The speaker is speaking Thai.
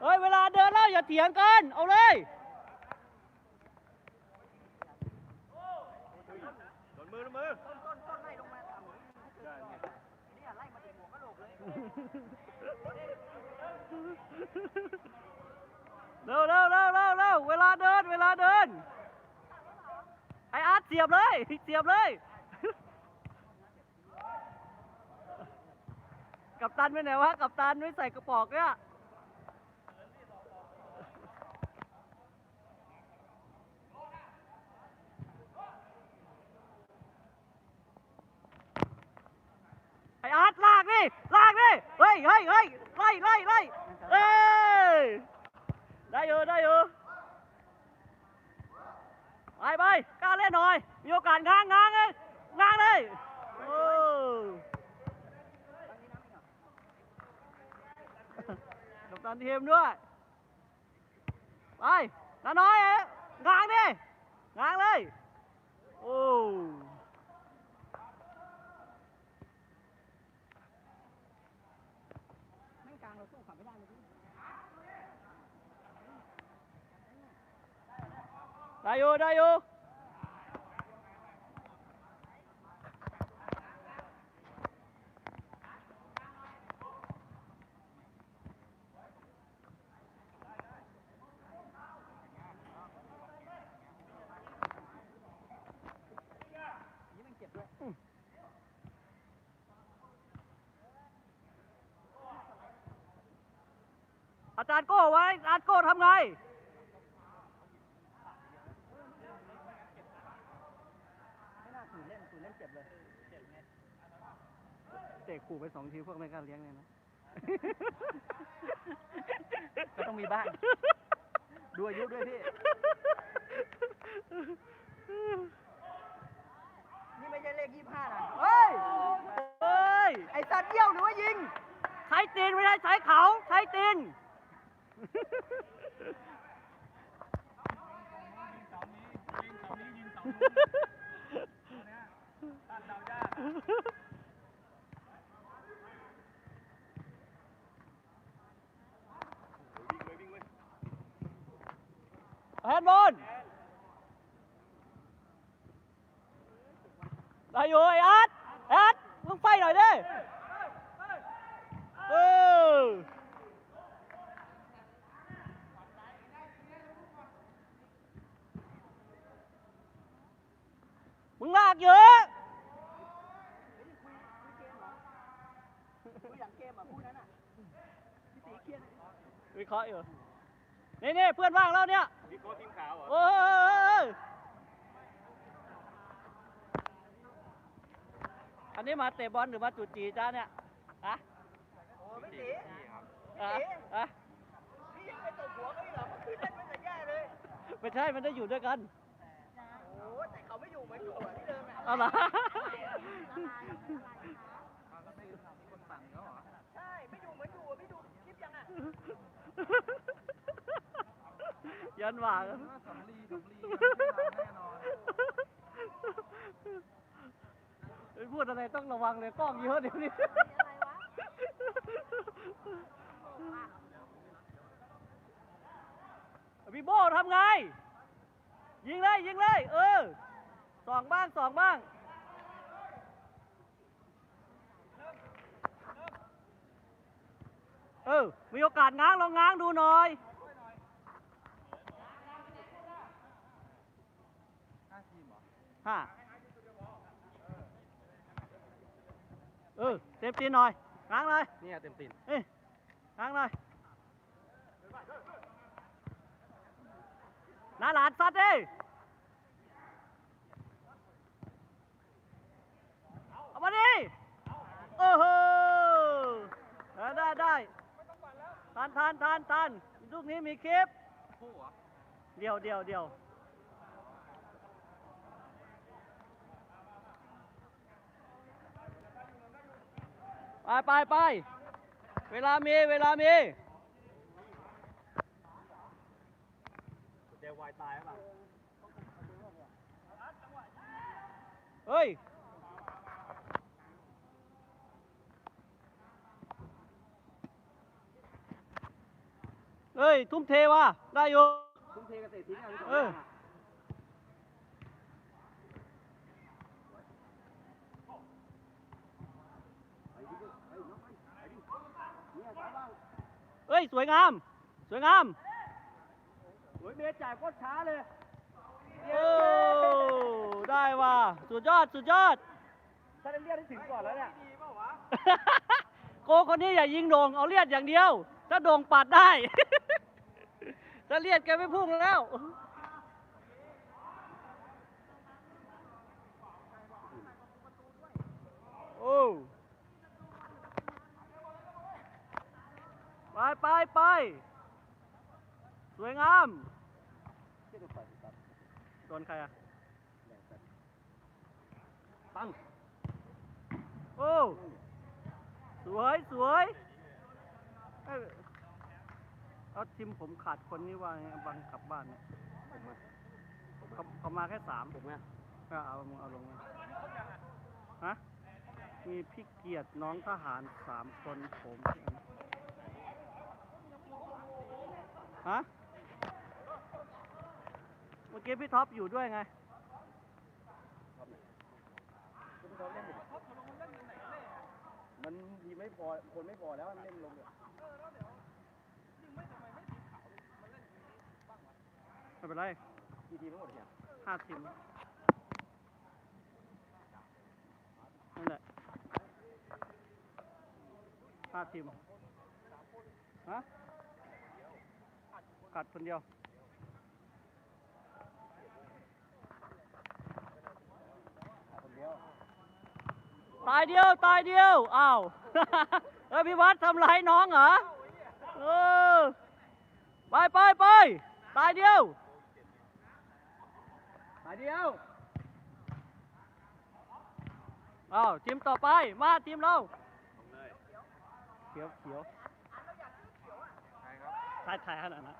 เฮ้ย เวลาเดินแล้วอย่าเถียงกัน เอาเลยโดนมือโดนมือต้นต้นต้นไล่ลงมาต่ำเนี่ยไล่มาถึงหัวกะโหลกเลยเร็วเร็วเร็วเร็วเร็วเวลาเดิน เวลาเดิน ไออาร์ตเสียบเลย เสียบเลย กับตันไปไหนวะ กับตันไม่ใส่กระป๋องเนี่ย ไออา ร์ตลากดิลากดิเฮ้ยเฮ้ยเฮ้ยไล่ไล่ไล่เอ้ยได้อยู่ได้อยู่ไปไปกล้าเล่นหน่อย มีโอกาสง้างง้างเลยง้างเลยโอ้กับตันทีมด้วย ไปน้าน้อยเอ๊ะง้างดิง้างเลย โอ้ แม่งกลางเราสู้ขับไม่ได้เลยพี่ ได้อยู่ได้อยู่นี่มันเจ็บด้วยอาจารย์โก้ไว้อาจารย์โก้ทำไง ไม่น่าฝืน เล่นฝืนเล่นเจ็บเลยเตะขู่ไปสองทีพวกไม่กล้าเลี้ยงเลยนะ ก็ต้องมีบ้าง ดูอายุด้วยพี่ นี่ไม่ใช่เลขยี่ห้านะเฮ้ย เฮ้ย ไอ้สัตว์เยี่ยวหรือว่ายิง ใช้ตีนไม่ได้ใช้เขา ใช้ตีนแฮนด์บอลได้อยู่ไอ้อา ร์ตไอ้อาร์ตมึงไฟหน่อยดิเออมึงลากเยอะ คุยห ลังเกมอะพูดนั้นอะพี่ตีเครียดเลยวิเคราะห์อยู่นี่นี่เพื่อนว่างแล้วเนี่ยมีโค้ชทีมขาวเหรอเอออันนี้มาเตะบอลหรือมาจุดจีจ้าเนี่ยอะโอ้พี่ตีอะอะพี่ยังไปตบหัวเขาอีกเหรอเมื่อคืนเล่นไม่แต่แย่เลยไม่ใช่มันได้อยู่ด้วยกันโอ้แต่เขาไม่อยู่เหมือนอยู่อะที่เดิมอะเอาล่ะ ใช่ ไม่อยู่เหมือนอยู่อะพี่ดู ยังอะยันหว่างพูดอะไรต้องระวังเลยกล้องเยอะเดี๋ยวนี้พี่โบทำไง ยิงเลย ยิงเลย เออสองบ้างสองบ้าง เออ มีโอกาสง้างลองง้างดูหน่อยห้าเออ เต็มตีนหน่อยง้างเลยนี่เต็มตีนเอ้ยง้างเลยนาหลานซัดดิเอามาดิโอ้โหเออได้ได้ทานทานทานทา นลูกนี้มีคลิปเดียวเดียวเดียวไปไปไปเวลามีเวลามีเจวายตายหรือเปล่าเฮ้ย ย ทุ่มเทว่ะ ได้อยู่ ทุ่มเทกับเตะทิ้งเอาที่สองเออข้างอะไปดิไปน้องไปไปดิเนี่ยช้าบ้างเอ้ย สวยงาม สวยงาม โอ้ยเมย์จ่ายโคตรช้าเลยโอ้ ได้ว่ะ สุดยอด สุดยอด ถ้าได้เรียกได้ถึงก่อนแล้วเนี่ย โกคนนี้อย่ายิงโด่งเอาเลียดอย่างเดียว ถ้าโด่งปัดได้ ถ้าเลียดแกไม่พุ่งแล้วโอ้ไปไปไปสวยงามโดนใครอะปัง โอ้ สวย สวย เอ้ยเอาทีมผมขาดคนนี้ว่าไงบังกลับบ้านเนี่ยผมอะเขาเขามาแค่สามผมไงก็เอามึงเอาลงมาฮะมีพี่เกียรติน้องทหารสามคนผมฮะเมื่อกี้พี่ท็อปอยู่ด้วยไงชอบไหนก็ไม่ชอบเล่นเลยมันทีไม่พอ คนไม่พอแล้วมันเล่นลงเนี่ย ไม่เป็นไรกี่ทีมทั้งหมดเนี่ยห้าทีมนั่นแหละห้าทีมฮะกัดคนเดียวคนเดียวตายเดียว ตายเดียว อ้าวเฮ้ยพี่วัดทำร้ายน้องเหรอ เออ ไปไปไป ตายเดียว ตายเดียวอ้าวทีมต่อไปมาทีมเราเขียวเขียวถ่ายถ่ายขนาดนั้น